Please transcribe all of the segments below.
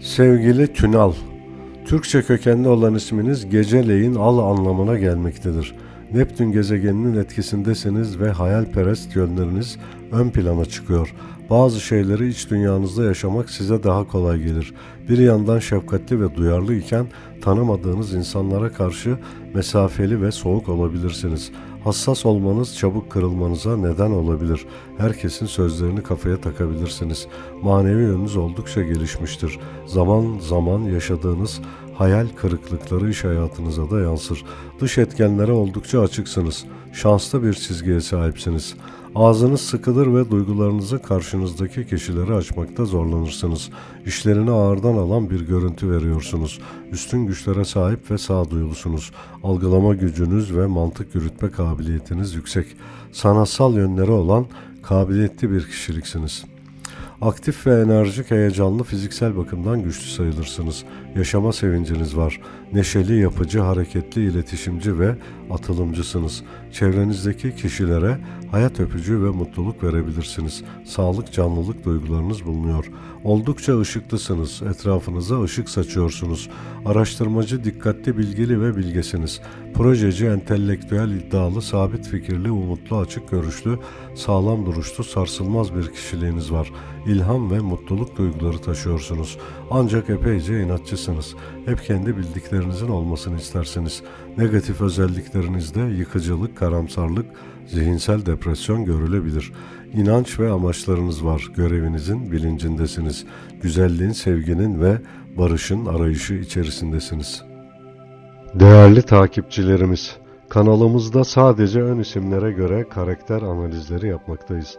Sevgili Tünal, Türkçe kökenli olan isminiz geceleyin al anlamına gelmektedir. Neptün gezegeninin etkisindesiniz ve hayalperest yönleriniz ön plana çıkıyor. Bazı şeyleri iç dünyanızda yaşamak size daha kolay gelir. Bir yandan şefkatli ve duyarlı iken tanımadığınız insanlara karşı mesafeli ve soğuk olabilirsiniz. Hassas olmanız çabuk kırılmanıza neden olabilir. Herkesin sözlerini kafaya takabilirsiniz. Manevi yönünüz oldukça gelişmiştir. Zaman zaman yaşadığınız hayal kırıklıkları iş hayatınıza da yansır. Dış etkenlere oldukça açıksınız. Şanslı bir çizgiye sahipsiniz. Ağzınız sıkılır ve duygularınızı karşınızdaki kişilere açmakta zorlanırsınız. İşlerini ağırdan alan bir görüntü veriyorsunuz. Üstün güçlere sahip ve sağduyulusunuz. Algılama gücünüz ve mantık yürütme kabiliyetiniz yüksek. Sanatsal yönleri olan kabiliyetli bir kişiliksiniz. Aktif ve enerjik, heyecanlı, fiziksel bakımdan güçlü sayılırsınız. Yaşama sevinciniz var. Neşeli, yapıcı, hareketli, iletişimci ve atılımcısınız. Çevrenizdeki kişilere hayat öpücüğü ve mutluluk verebilirsiniz. Sağlık, canlılık duygularınız bulunuyor. Oldukça ışıklısınız. Etrafınıza ışık saçıyorsunuz. Araştırmacı, dikkatli, bilgili ve bilgesiniz. Projeci, entelektüel, iddialı, sabit fikirli, umutlu, açık görüşlü, sağlam duruşlu, sarsılmaz bir kişiliğiniz var. İlham ve mutluluk duyguları taşıyorsunuz. Ancak epeyce inatçısınız. Hep kendi bildiklerinizin olmasını istersiniz. Negatif özelliklerinizde yıkıcılık, karamsarlık, zihinsel depresyon görülebilir. İnanç ve amaçlarınız var. Görevinizin bilincindesiniz. Güzelliğin, sevginin ve barışın arayışı içerisindesiniz. Değerli takipçilerimiz, kanalımızda sadece ön isimlere göre karakter analizleri yapmaktayız.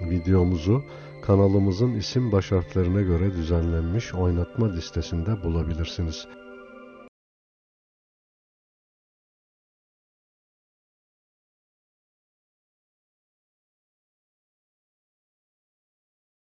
videomuzu kanalımızın isim baş harflerine göre düzenlenmiş oynatma listesinde bulabilirsiniz.